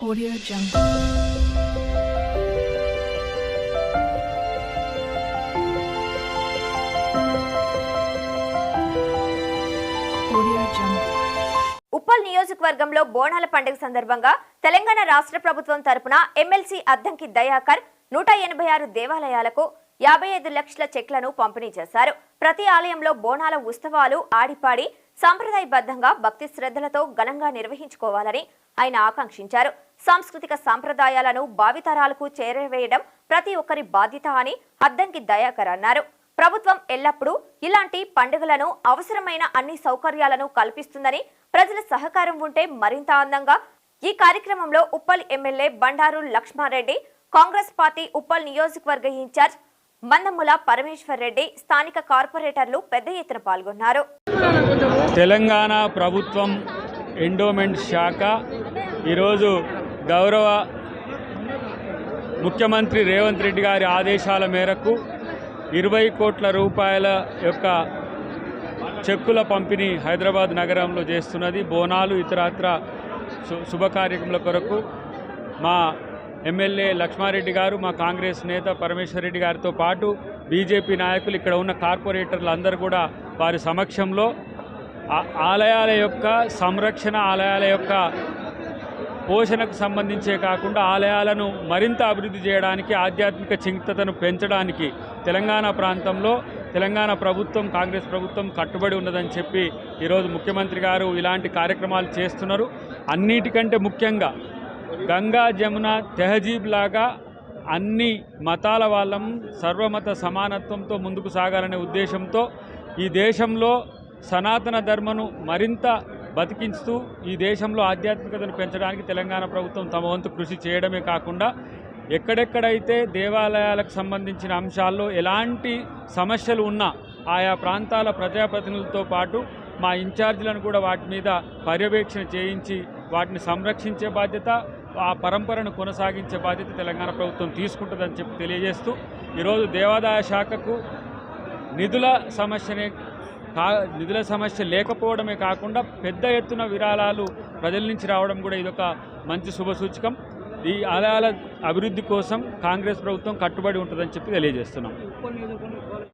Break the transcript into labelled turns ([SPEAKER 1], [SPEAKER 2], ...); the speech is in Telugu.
[SPEAKER 1] Audio Jungle.
[SPEAKER 2] ఉప్పల్ నియోజకవర్గంలో బోనాల పండుగ సందర్భంగా తెలంగాణ రాష్ట్ర ప్రభుత్వం తరపున ఎమ్మెల్సీ అద్దంకి దయాకర్ నూట ఎనభై ఆరు దేవాలయాలకు యాభై ఐదు లక్షల చెక్లను పంపిణీ చేశారు. ప్రతి ఆలయంలో బోనాల ఉత్సవాలు ఆడిపాడి సాంప్రదాయబద్ధంగా భక్తి శ్రద్ధలతో ఘనంగా నిర్వహించుకోవాలని ఆయన ఆకాంక్షించారు. సాంస్కృతిక సాంప్రదాయాలను భావితరాలకు చేరవేయడం ప్రతి ఒక్కరి బాధ్యత అని అద్దంకి దయాకర్ అన్నారు. ప్రభుత్వం ఎల్లప్పుడూ ఇలాంటి పండుగలను అవసరమైన అన్ని సౌకర్యాలను కల్పిస్తుందని ప్రజల సహకారం ఉంటే మరింత అందంగా ఈ కార్యక్రమంలో ఉప్పల్ ఎమ్మెల్యే బండారు లక్ష్మారెడ్డి కాంగ్రెస్ పార్టీ ఉప్పల్ నియోజకవర్గ ఇన్ఛార్జ్ మందముల పరమేశ్వర్ రెడ్డి స్థానిక కార్పొరేటర్లు పెద్ద ఎత్తున పాల్గొన్నారు.
[SPEAKER 3] తెలంగాణ ప్రభుత్వం ఎండోమెంట్ శాఖ ఈరోజు గౌరవ ముఖ్యమంత్రి రేవంత్ రెడ్డి గారి ఆదేశాల మేరకు ఇరవై కోట్ల రూపాయల యొక్క చెక్కుల పంపిణీ హైదరాబాద్ నగరంలో చేస్తున్నది. బోనాలు ఇతరత్ర శుభకార్యక్రమాల కొరకు మా ఎమ్మెల్యే లక్ష్మారెడ్డి గారు మా కాంగ్రెస్ నేత పరమేశ్వర్ రెడ్డి గారితో పాటు బీజేపీ నాయకులు ఇక్కడ ఉన్న కార్పొరేటర్లు అందరూ కూడా వారి సమక్షంలో ఆలయాల యొక్క సంరక్షణ ఆలయాల యొక్క పోషణకు సంబంధించే కాకుండా ఆలయాలను మరింత అభివృద్ధి చేయడానికి ఆధ్యాత్మిక చింతతను పెంచడానికి తెలంగాణ ప్రాంతంలో తెలంగాణ ప్రభుత్వం కాంగ్రెస్ ప్రభుత్వం కట్టుబడి ఉన్నదని చెప్పి ఈరోజు ముఖ్యమంత్రి గారు ఇలాంటి కార్యక్రమాలు చేస్తున్నారు. అన్నిటికంటే ముఖ్యంగా గంగా జమున తెహజీబ్ లాగా అన్ని మతాల వాళ్ళం సర్వమత సమానత్వంతో ముందుకు సాగాలనే ఉద్దేశంతో ఈ దేశంలో సనాతన ధర్మను మరింత బతికించుతూ ఈ దేశంలో ఆధ్యాత్మికతను పెంచడానికి తెలంగాణ ప్రభుత్వం తమ వంతు కృషి చేయడమే కాకుండా ఎక్కడెక్కడైతే దేవాలయాలకు సంబంధించిన అంశాల్లో ఎలాంటి సమస్యలు ఉన్నా ఆయా ప్రాంతాల ప్రజాప్రతినిధులతో పాటు మా ఇన్ఛార్జీలను కూడా వాటి మీద పర్యవేక్షణ చేయించి వాటిని సంరక్షించే బాధ్యత ఆ పరంపరను కొనసాగించే బాధ్యత తెలంగాణ ప్రభుత్వం తీసుకుంటుందని చెప్పి తెలియజేస్తూ ఈరోజు దేవాదాయ శాఖకు నిధుల సమస్యనే కా నిధుల సమస్య లేకపోవడమే కాకుండా పెద్ద ఎత్తున విరాళాలు ప్రజల నుంచి రావడం కూడా ఇదొక మంచి శుభసూచకం ఈ ఆలయాల అభివృద్ధి కోసం కాంగ్రెస్ ప్రభుత్వం కట్టుబడి ఉంటుందని చెప్పి తెలియజేస్తున్నాం.